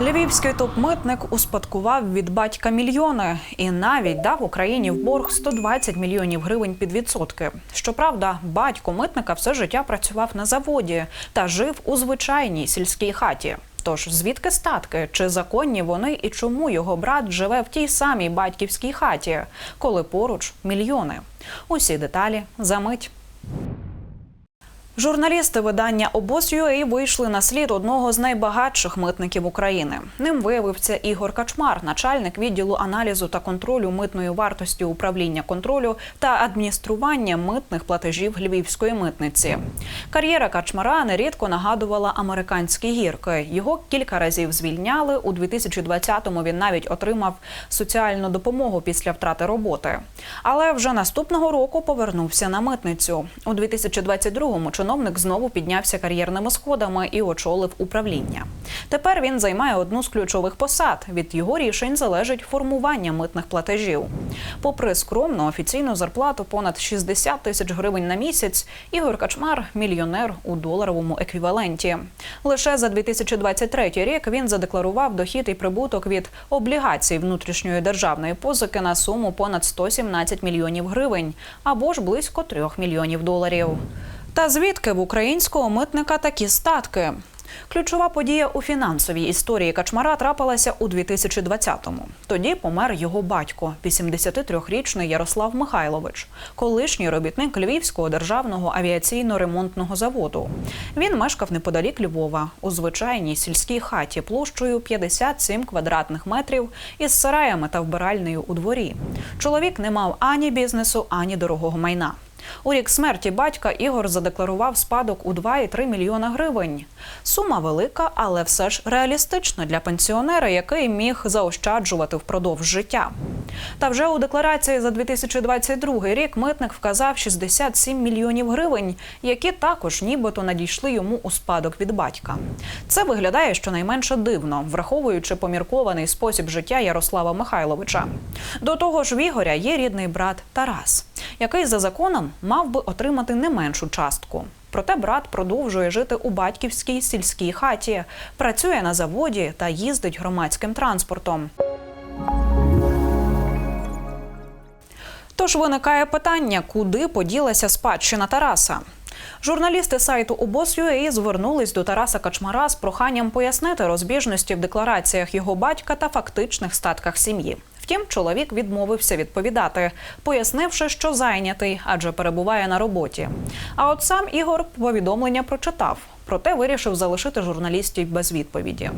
Львівський топ-митник успадкував від батька мільйони і навіть дав Україні в борг 120 мільйонів гривень під відсотки. Щоправда, батько митника все життя працював на заводі та жив у звичайній сільській хаті. Тож звідки статки? Чи законні вони і чому його брат живе в тій самій батьківській хаті, коли поруч мільйони? Усі деталі за мить. Журналісти видання «Обоз.UA» вийшли на слід одного з найбагатших митників України. Ним виявився Ігор Качмар, начальник відділу аналізу та контролю митної вартості управління контролю та адміністрування митних платежів Львівської митниці. Кар'єра Качмара нерідко нагадувала американські гірки. Його кілька разів звільняли. У 2020-му він навіть отримав соціальну допомогу після втрати роботи. Але вже наступного року повернувся на митницю. У 2022-му чиновник знову піднявся кар'єрними сходами і очолив управління. Тепер він займає одну з ключових посад. Від його рішень залежить формування митних платежів. Попри скромну офіційну зарплату понад 60 тисяч гривень на місяць, Ігор Качмар мільйонер у доларовому еквіваленті. Лише за 2023 рік він задекларував дохід і прибуток від облігацій внутрішньої державної позики на суму понад 117 мільйонів гривень або ж близько 3 мільйонів доларів. Та звідки в українського митника такі статки? Ключова подія у фінансовій історії Качмара трапилася у 2020-му. Тоді помер його батько, 83-річний Ярослав Михайлович, колишній робітник Львівського державного авіаційно-ремонтного заводу. Він мешкав неподалік Львова у звичайній сільській хаті площею 57 квадратних метрів із сараями та вбиральнею у дворі. Чоловік не мав ані бізнесу, ані дорогого майна. У рік смерті батька Ігор задекларував спадок у 2,3 мільйона гривень. Сума велика, але все ж реалістична для пенсіонера, який міг заощаджувати впродовж життя. Та вже у декларації за 2022 рік митник вказав 67 мільйонів гривень, які також нібито надійшли йому у спадок від батька. Це виглядає щонайменше дивно, враховуючи поміркований спосіб життя Ярослава Михайловича. До того ж, в Ігоря є рідний брат Тарас, який за законом мав би отримати не меншу частку. Проте брат продовжує жити у батьківській сільській хаті, працює на заводі та їздить громадським транспортом. Тож виникає питання, куди поділася спадщина Тараса. Журналісти сайту обоз.ua звернулись до Тараса Качмара з проханням пояснити розбіжності в деклараціях його батька та фактичних статках сім'ї. Втім, чоловік відмовився відповідати, пояснивши, що зайнятий, адже перебуває на роботі. А от сам Ігор повідомлення прочитав. Проте вирішив залишити журналістів без відповіді.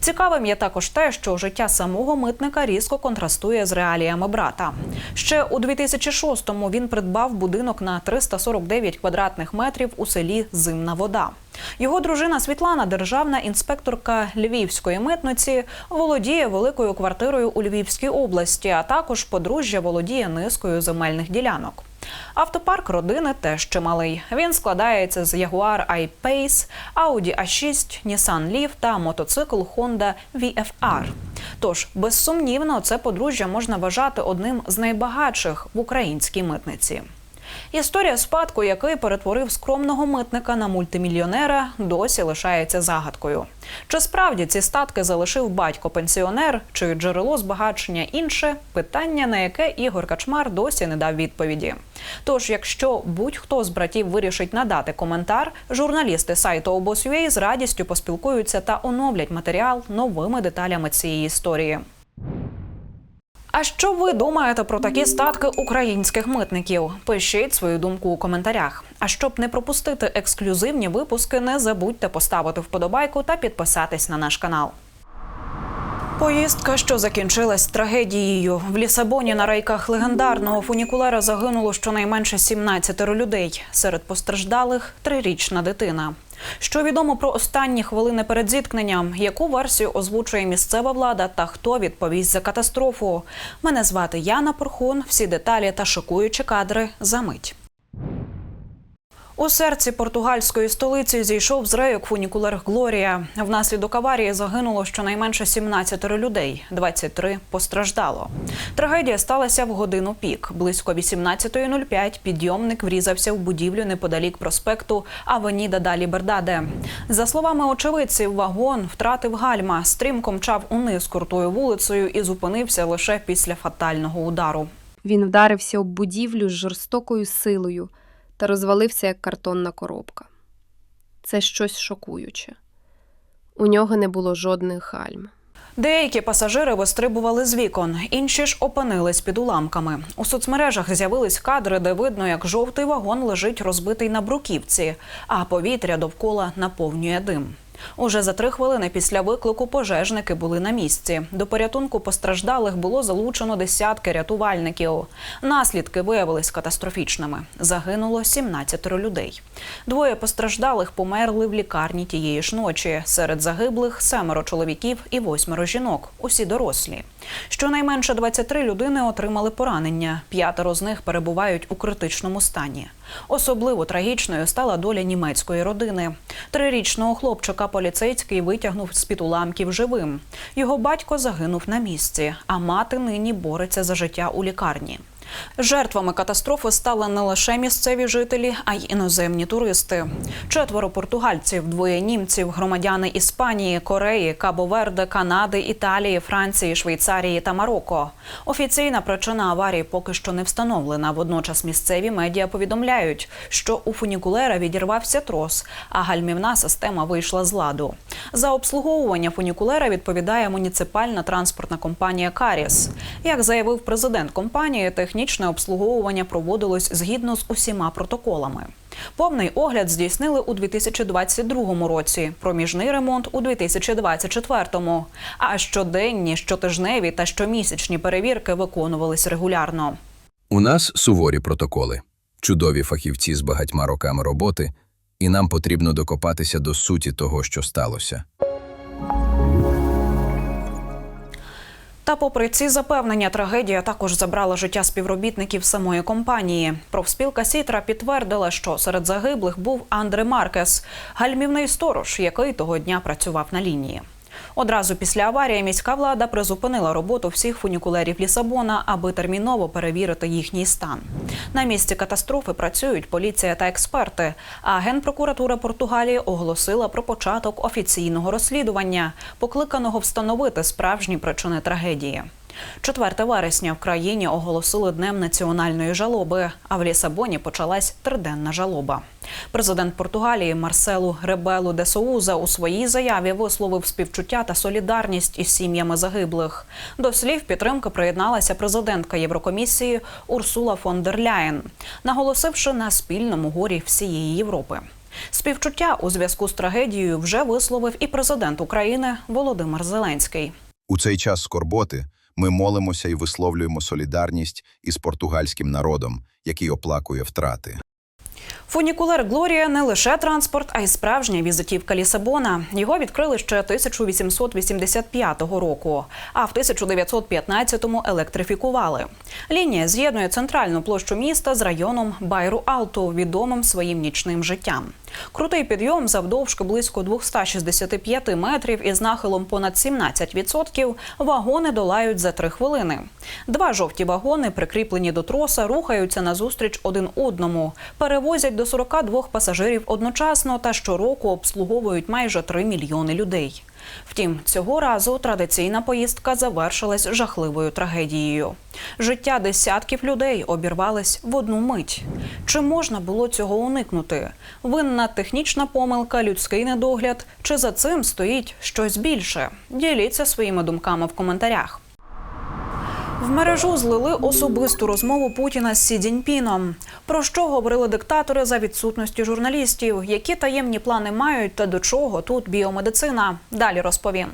Цікавим є також те, що життя самого митника різко контрастує з реаліями брата. Ще у 2006-му він придбав будинок на 349 квадратних метрів у селі Зимна Вода. Його дружина Світлана, державна інспекторка Львівської митниці, володіє великою квартирою у Львівській області, а також подружжя володіє низкою земельних ділянок. Автопарк родини теж чималий. Він складається з Jaguar I-Pace, Audi A6, Nissan Leaf та мотоцикл Honda VFR. Тож, безсумнівно, це подружжя можна вважати одним з найбагатших в українській митниці. Історія спадку, який перетворив скромного митника на мультимільйонера, досі лишається загадкою. Чи справді ці статки залишив батько-пенсіонер, чи джерело збагачення інше питання, на яке Ігор Качмар досі не дав відповіді. Тож, якщо будь-хто з братів вирішить надати коментар, журналісти сайту обоз.ua з радістю поспілкуються та оновлять матеріал новими деталями цієї історії. А що ви думаєте про такі статки українських митників? Пишіть свою думку у коментарях. А щоб не пропустити ексклюзивні випуски, не забудьте поставити вподобайку та підписатись на наш канал. Поїздка, що закінчилась трагедією в Лісабоні на рейках легендарного фунікулера загинуло щонайменше 17 людей. Серед постраждалих трирічна дитина. Що відомо про останні хвилини перед зіткненням? Яку версію озвучує місцева влада та хто відповість за катастрофу? Мене звати Яна Порхун. Всі деталі та шокуючі кадри за мить. У серці португальської столиці зійшов з рейок фунікулер Глорія. Внаслідок аварії загинуло щонайменше 17 людей, 23 постраждало. Трагедія сталася в годину пік. Близько 18.05 підйомник врізався в будівлю неподалік проспекту Авеніда Далі Бердаде. За словами очевидців, вагон втратив гальма, стрімко мчав униз крутою вулицею і зупинився лише після фатального удару. Він вдарився об будівлю з жорстокою силою та розвалився як картонна коробка. Це щось шокуюче. У нього не було жодних гальм. Деякі пасажири вистрибували з вікон, інші ж опинились під уламками. У соцмережах з'явились кадри, де видно, як жовтий вагон лежить розбитий на бруківці, а повітря довкола наповнює дим. Уже за три хвилини після виклику пожежники були на місці. До порятунку постраждалих було залучено десятки рятувальників. Наслідки виявились катастрофічними. Загинуло 17 людей. Двоє постраждалих померли в лікарні тієї ж ночі. Серед загиблих семеро чоловіків і восьмеро жінок. Усі дорослі. Щонайменше 23 людини отримали поранення. П'ятеро з них перебувають у критичному стані. Особливо трагічною стала доля німецької родини. Трирічного хлопчика поліцейський витягнув з під уламків живим. Його батько загинув на місці, а мати нині бореться за життя у лікарні. Жертвами катастрофи стали не лише місцеві жителі, а й іноземні туристи. Четверо португальців, двоє німців, громадяни Іспанії, Кореї, Кабо-Верде, Канади, Італії, Франції, Швейцарії та Марокко. Офіційна причина аварії поки що не встановлена. Водночас місцеві медіа повідомляють, що у фунікулера відірвався трос, а гальмівна система вийшла з ладу. За обслуговування фунікулера відповідає муніципальна транспортна компанія Каріс. Як заявив президент компанії, технічне обслуговування проводилось згідно з усіма протоколами. Повний огляд здійснили у 2022 році, проміжний ремонт у 2024. А щоденні, щотижневі та щомісячні перевірки виконувались регулярно. У нас суворі протоколи, чудові фахівці з багатьма роками роботи, і нам потрібно докопатися до суті того, що сталося. Та, попри ці запевнення, трагедія також забрала життя співробітників самої компанії. Профспілка Сітра підтвердила, що серед загиблих був Андре Маркес, гальмівний сторож, який того дня працював на лінії. Одразу після аварії міська влада призупинила роботу всіх фунікулерів Лісабона, аби терміново перевірити їхній стан. На місці катастрофи працюють поліція та експерти. А генпрокуратура Португалії оголосила про початок офіційного розслідування, покликаного встановити справжні причини трагедії. 4 вересня в країні оголосили днем національної жалоби, а в Лісабоні почалась триденна жалоба. Президент Португалії Марселу Ребелу де Соуза у своїй заяві висловив співчуття та солідарність із сім'ями загиблих. До слів підтримки приєдналася президентка Єврокомісії Урсула фон дер Ляєн, наголосивши на спільному горі всієї Європи. Співчуття у зв'язку з трагедією вже висловив і президент України Володимир Зеленський. У цей час скорботи ми молимося і висловлюємо солідарність із португальським народом, який оплакує втрати. Фунікулер Глорія не лише транспорт, а й справжня візитівка Лісабона. Його відкрили ще 1885 року, а в 1915-му електрифікували. Лінія з'єднує центральну площу міста з районом Байру Алту, відомим своїм нічним життям. Крутий підйом завдовжки близько 265 метрів із нахилом понад 17% вагони долають за три хвилини. Два жовті вагони, прикріплені до троса, рухаються назустріч один одному, перевозять до 42 пасажирів одночасно та щороку обслуговують майже 3 мільйони людей. Втім, цього разу традиційна поїздка завершилась жахливою трагедією. Життя десятків людей обірвалось в одну мить. Чи можна було цього уникнути? Винна технічна помилка, людський недогляд, чи за цим стоїть щось більше? Діліться своїми думками в коментарях. В мережу злили особисту розмову Путіна з Сі Цзіньпіном. Про що говорили диктатори за відсутності журналістів, які таємні плани мають та до чого тут біомедицина? Далі розповім.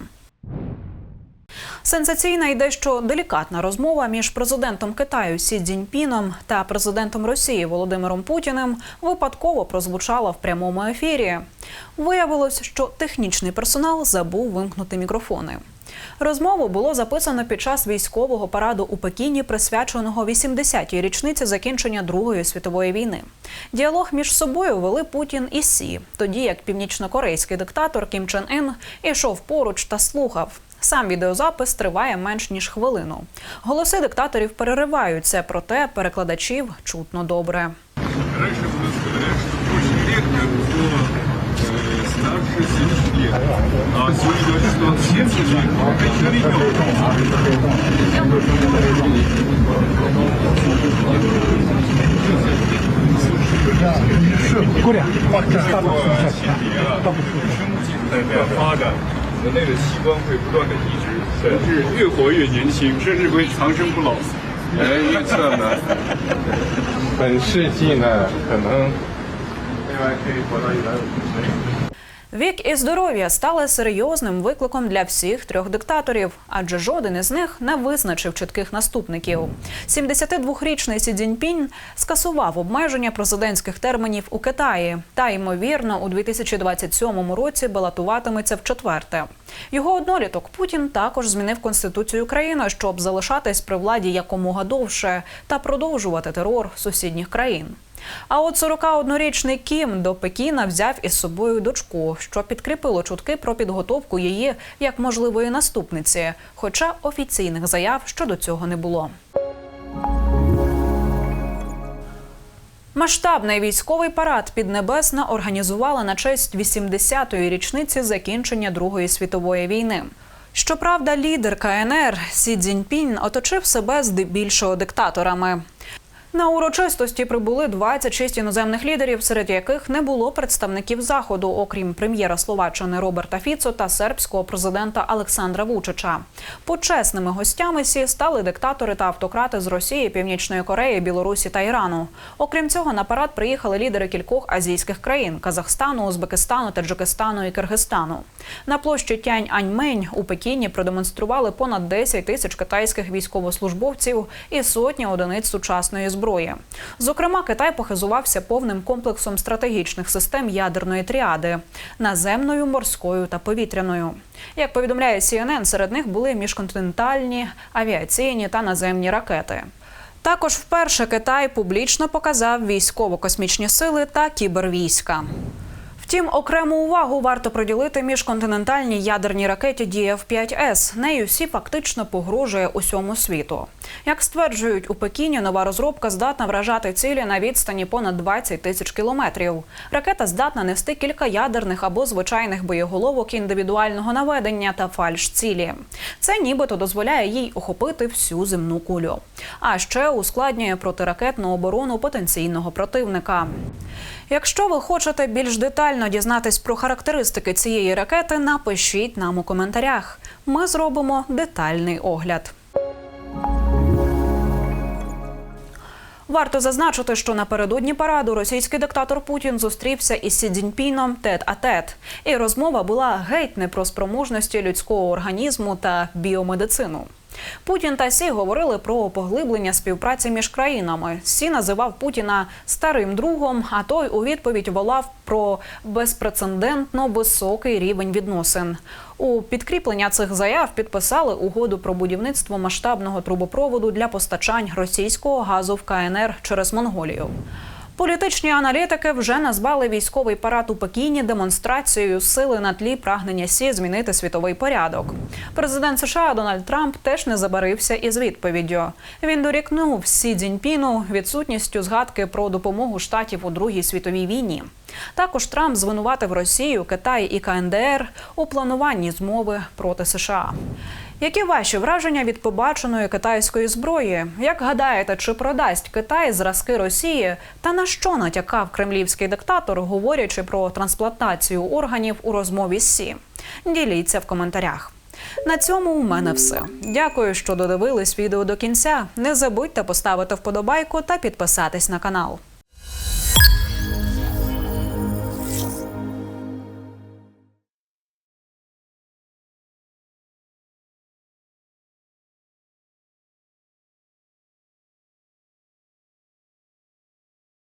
Сенсаційна і дещо делікатна розмова між президентом Китаю Сі Цзіньпіном та президентом Росії Володимиром Путіним випадково прозвучала в прямому ефірі. Виявилось, що технічний персонал забув вимкнути мікрофони. Розмову було записано під час військового параду у Пекіні, присвяченого 80-й річниці закінчення Другої світової війни. Діалог між собою вели Путін і Сі, тоді як північнокорейський диктатор Кім Чен Ін ішов поруч та слухав. Сам відеозапис триває менш ніж хвилину. Голоси диктаторів перериваються, проте перекладачів чутно добре. Раньше у нас говорят, что очень редко старше 70 лет. А 其次就是科技的进步！是，过两年，大规模性别啊，到不，在那发展，人类的器官会不断的移植，甚至越活越年轻，甚至会长生不老。来预测呢，本世纪呢，可能另外可以活到一百五。Вік і здоров'я стали серйозним викликом для всіх трьох диктаторів, адже жоден із них не визначив чітких наступників. 72-річний Сі Цзіньпінь скасував обмеження президентських термінів у Китаї та ймовірно у 2027 році балотуватиметься в четверте. Його одноліток Путін також змінив конституцію країни, щоб залишатись при владі якомога довше та продовжувати терор сусідніх країн. А от 41-річний Кім до Пекіна взяв із собою дочку, що підкріпило чутки про підготовку її як можливої наступниці, хоча офіційних заяв щодо цього не було. Масштабний військовий парад Піднебесна організували на честь 80-ї річниці закінчення Другої світової війни. Щоправда, лідер КНР Сі Цзіньпінь оточив себе здебільшого диктаторами. На урочистості прибули 26 іноземних лідерів, серед яких не було представників заходу, окрім прем'єра Словаччини Роберта Фіцо та сербського президента Олександра Вучича. Почесними гостями сі стали диктатори та автократи з Росії, Північної Кореї, Білорусі та Ірану. Окрім цього, на парад приїхали лідери кількох азійських країн Казахстану, Узбекистану, Таджикистану і Киргизстану. На площі Тянь Аньмень у Пекіні продемонстрували понад 10 тисяч китайських військовослужбовців і сотні одиниць сучасної зброї. Зокрема, Китай похизувався повним комплексом стратегічних систем ядерної тріади наземною, морською та повітряною. Як повідомляє CNN, серед них були міжконтинентальні, авіаційні та наземні ракети. Також вперше Китай публічно показав військово-космічні сили та кібервійська. Втім, окрему увагу варто приділити міжконтинентальній ядерній ракеті DF-5S. Нею Сі фактично погрожує усьому світу. Як стверджують у Пекіні, нова розробка здатна вражати цілі на відстані понад 20 тисяч кілометрів. Ракета здатна нести кілька ядерних або звичайних боєголовок індивідуального наведення та фальш-цілі. Це нібито дозволяє їй охопити всю земну кулю. А ще ускладнює протиракетну оборону потенційного противника. Якщо ви хочете більш детально дізнатись про характеристики цієї ракети, напишіть нам у коментарях. Ми зробимо детальний огляд. Варто зазначити, що напередодні параду російський диктатор Путін зустрівся із Сі Цзіньпіном тет а тет. І розмова була геть не про спроможності людського організму та біомедицину. Путін та Сі говорили про поглиблення співпраці між країнами. Сі називав Путіна старим другом, а той у відповідь волав про безпрецедентно високий рівень відносин. У підкріплення цих заяв підписали угоду про будівництво масштабного трубопроводу для постачань російського газу в КНР через Монголію. Політичні аналітики вже назвали військовий парад у Пекіні демонстрацією сили на тлі прагнення Сі змінити світовий порядок. Президент США Дональд Трамп теж не забарився із відповіддю. Він дорікнув Сі Цзіньпіну відсутністю згадки про допомогу штатів у Другій світовій війні. Також Трамп звинуватив Росію, Китай і КНДР у плануванні змови проти США. Які ваші враження від побаченої китайської зброї? Як гадаєте, чи продасть Китай зразки Росії? Та на що натякав кремлівський диктатор, говорячи про трансплантацію органів у розмові з Сі? Діліться в коментарях. На цьому у мене все. Дякую, що додивились відео до кінця. Не забудьте поставити вподобайку та підписатись на канал.